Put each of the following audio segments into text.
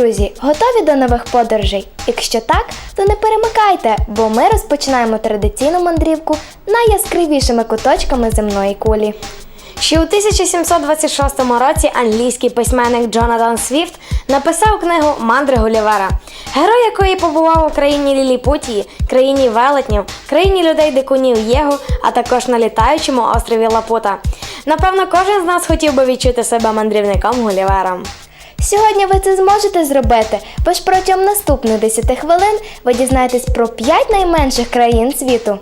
друзі, готові до нових подорожей? Якщо так, то не перемикайте, бо ми розпочинаємо традиційну мандрівку найяскравішими куточками земної кулі. Ще у 1726 році англійський письменник Джонатан Свіфт написав книгу Мандри Гулівера, герой якої побував у країні Ліліпутії, країні велетнів, країні людей дикунів Єгу, а також на літаючому острові Лапута. Напевно, кожен з нас хотів би відчути себе мандрівником Гулівером. Сьогодні ви це зможете зробити, бо ж протягом наступних 10 хвилин ви дізнаєтесь про 5 найменших країн світу.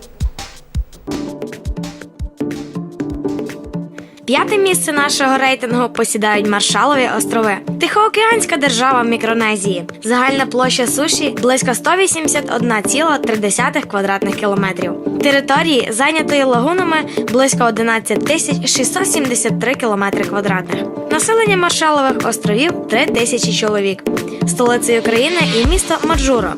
П'яте місце нашого рейтингу посідають Маршалові острови. Тихоокеанська держава Мікронезії. Загальна площа суші близько 181,3 квадратних кілометрів. Території зайнятої лагунами близько 11 тисяч 673 кілометри квадратних. Населення Маршалових островів 3 тисячі чоловік. Столицею країни є місто Маджуро.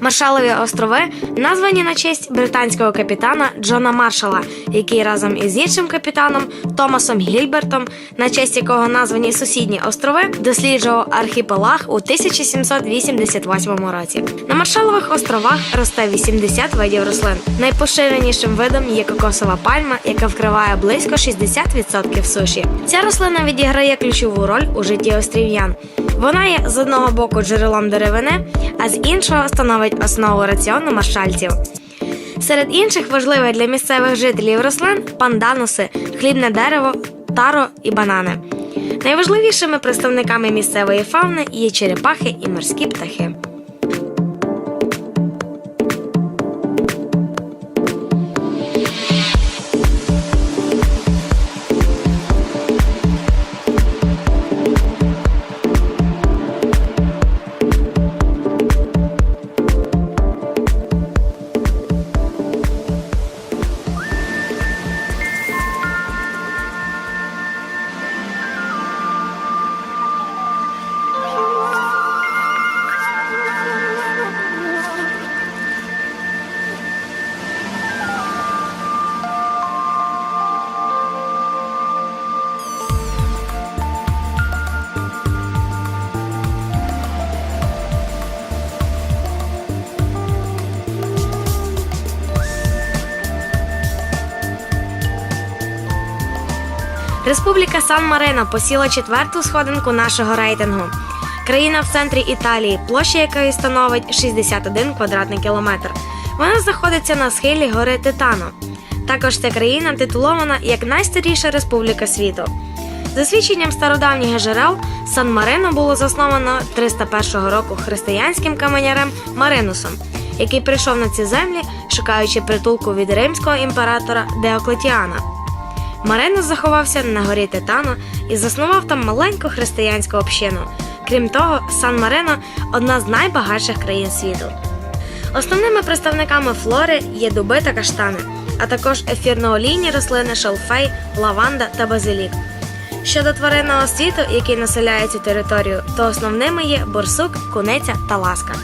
Маршалові острови названі на честь британського капітана Джона Маршала, який разом із іншим капітаном Томасом Гільбертом, на честь якого названі сусідні острови, досліджував архіпелаг у 1788 році. На Маршалових островах росте 80 видів рослин. Найпоширенішим видом є кокосова пальма, яка вкриває близько 60% суші. Ця рослина відіграє ключову роль у житті острів'ян. Вона є з одного боку джерелом деревини, а з іншого становить основу раціону маршальців. Серед інших важливих для місцевих жителів рослин пандануси, хлібне дерево, таро і банани. Найважливішими представниками місцевої фауни є черепахи і морські птахи. Республіка Сан-Марино посіла четверту сходинку нашого рейтингу. Країна в центрі Італії, площа якої становить 61 квадратний кілометр. Вона знаходиться на схилі гори Титано. Також ця країна титулована як найстаріша республіка світу. За свідченням стародавніх джерел, Сан-Марино було засновано 301 року християнським каменярем Маринусом, який прийшов на ці землі, шукаючи притулку від римського імператора Деоклетіана. Маринус заховався на горі Титано і заснував там маленьку християнську общину. Крім того, Сан-Марино одна з найбагатших країн світу. Основними представниками флори є дуби та каштани, а також ефірно-олійні рослини шалфей, лаванда та базилік. Щодо тваринного світу, який населяє цю територію, то основними є борсук, куниця та ласка.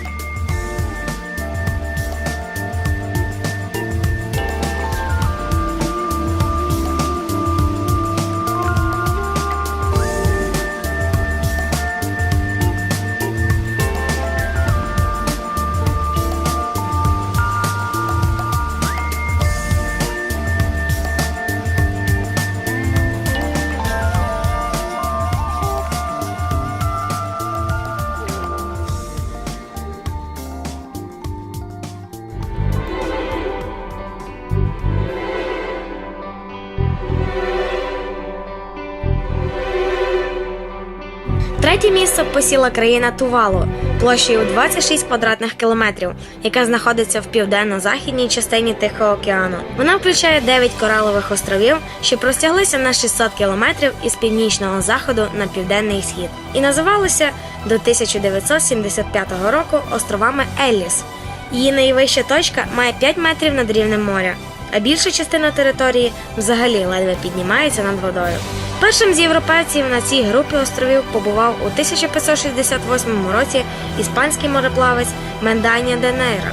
Посіла країна Тувалу площею 26 квадратних кілометрів, яка знаходиться в південно-західній частині Тихого океану. Вона включає 9 коралових островів, що простяглися на 600 кілометрів із північного заходу на південний схід, і називалася до 1975 року островами Елліс. Її найвища точка має 5 метрів над рівнем моря, а більша частина території взагалі ледве піднімається над водою. Першим з європейців на цій групі островів побував у 1568 році іспанський мореплавець Менданя де Нейра,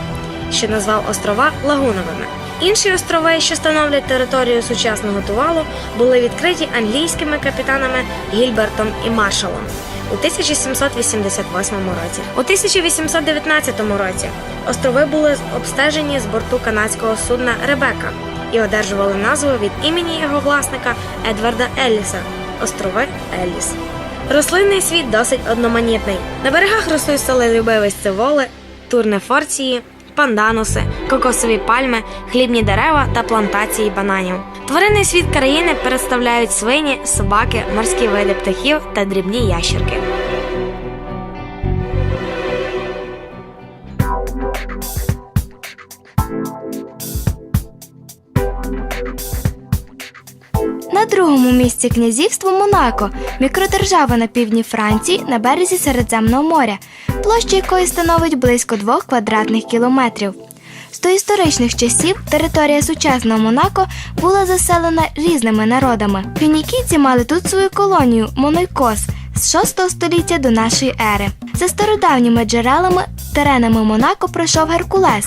що назвав острова Лагуновими. Інші острови, що становлять територію сучасного Тувалу, були відкриті англійськими капітанами Гільбертом і Маршалом. у 1788 році. У 1819 році острови були обстежені з борту канадського судна Ребека і одержували назву від імені його власника Едварда Елліса острови Елліс. Рослинний світ досить одноманітний. На берегах ростуть солелюбиві сцеволи, турнефорції, пандануси, кокосові пальми, хлібні дерева та плантації бананів. Тваринний світ країни представляють свині, собаки, морські види птахів та дрібні ящерки. Другому місці князівство Монако, мікродержава на півдні Франції на березі Середземного моря, площа якої становить близько двох квадратних кілометрів. З доісторичних часів територія сучасного Монако була заселена різними народами. Фінікійці мали тут свою колонію Монойкос з 6 століття до нашої ери. За стародавніми джерелами теренами Монако пройшов Геркулес.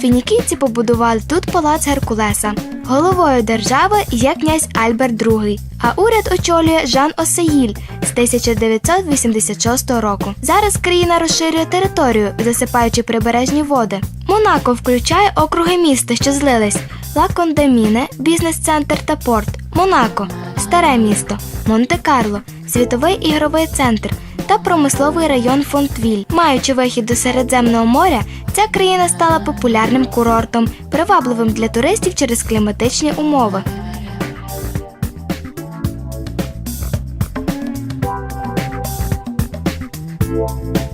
Фінікійці побудували тут палац Геркулеса. Головою держави є князь Альберт II, а уряд очолює Жан Осеїль з 1986 року. Зараз країна розширює територію, засипаючи прибережні води. Монако включає округи міста, що злились: Ла Кондаміне, бізнес-центр та порт, Монако, Старе місто, Монте-Карло, світовий ігровий центр та промисловий район Фонтвіль. Маючи вихід до Середземного моря, ця країна стала популярним курортом, привабливим для туристів через кліматичні умови. А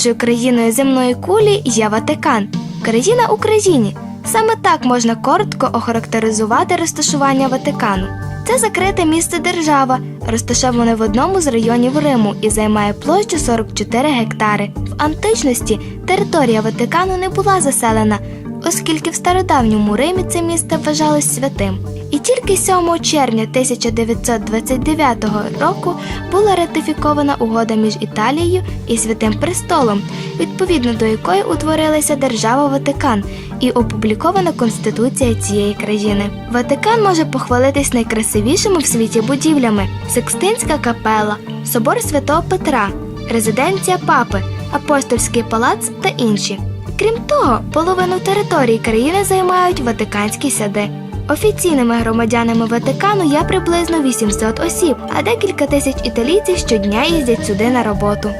найменшою країною земної кулі є Ватикан країна Україні. Саме так можна коротко охарактеризувати розташування Ватикану. Це закрите місце держава, розташоване в одному з районів Риму і займає площу 44 гектари. В античності територія Ватикану не була заселена, оскільки в стародавньому Римі це місце вважалось святим. І тільки 7 червня 1929 року була ратифікована угода між Італією і Святим Престолом, відповідно до якої утворилася держава Ватикан і опублікована конституція цієї країни. Ватикан може похвалитись найкрасивішими в світі будівлями: Секстинська капела, собор Святого Петра, резиденція папи, апостольський палац та інші. Крім того, половину території країни займають ватиканські сади. Офіційними громадянами Ватикану є приблизно 800 осіб, а декілька тисяч італійців щодня їздять сюди на роботу.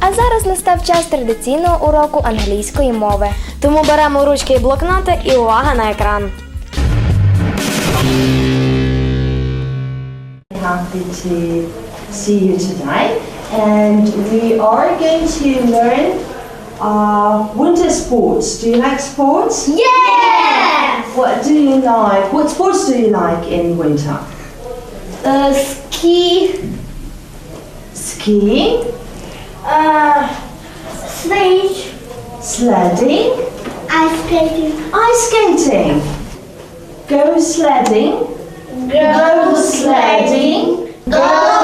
А зараз настав час традиційного уроку англійської мови. Тому беремо ручки і блокноти і увага на екран. Happy to see you tonight. and we are going to learn uh, winter sports. Do you like sports? Yes! What do you like? What sports do you like in winter? Uh, ski, Skiing, uh, stage, sledding, ice skating, ice skating. Go sledding, go sledding, go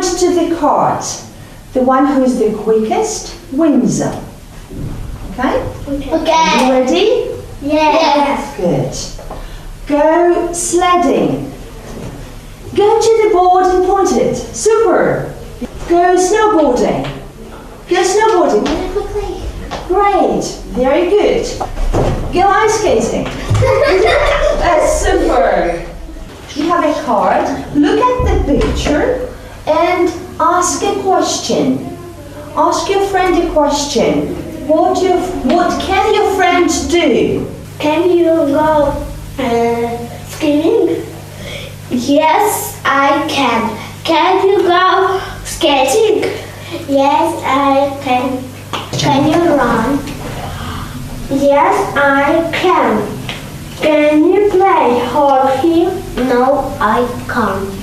point to the card. The one who's the quickest wins. Okay? You Okay. ready? Yes. Good. Go sledding. Go to the board and point it. Super. Go snowboarding. Go snowboarding. Quickly. Great. Very good. Go ice skating. That's super. You have a card. Look at the picture and ask a question. Ask your friend a question. What your what can your friend do? Can you go uh, skiing? Yes, I can. Can you go skating? Yes, I can. Can you run? Yes, I can. Can you play hockey? No, I can't.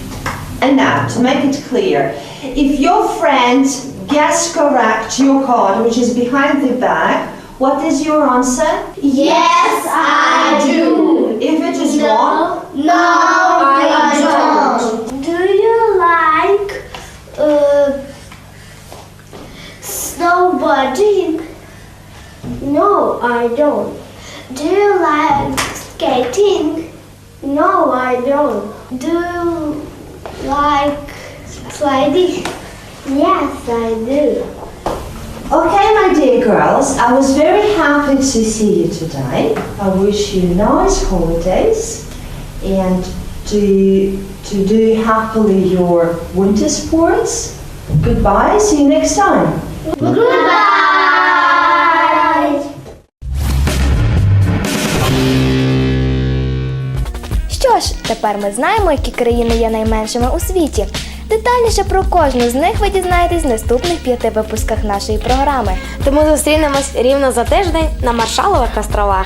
And now, to make it clear, if your friend guess correct your card, which is behind the bag, what is your answer? Yes, I do. If it is wrong, No, I don't. Do you like uh, snowboarding? No, I don't. Do you like skating? No, I don't. Do like sliding? Yes, I do. Okay, my dear girls, I was very happy to see you today. I wish you nice holidays and to, to do happily your winter sports. Goodbye, see you next time. Goodbye. Що тепер ми знаємо, які країни є найменшими у світі. Детальніше про кожну з них ви дізнаєтесь в наступних п'яти випусках нашої програми. Тому зустрінемось рівно за тиждень на Маршалових островах.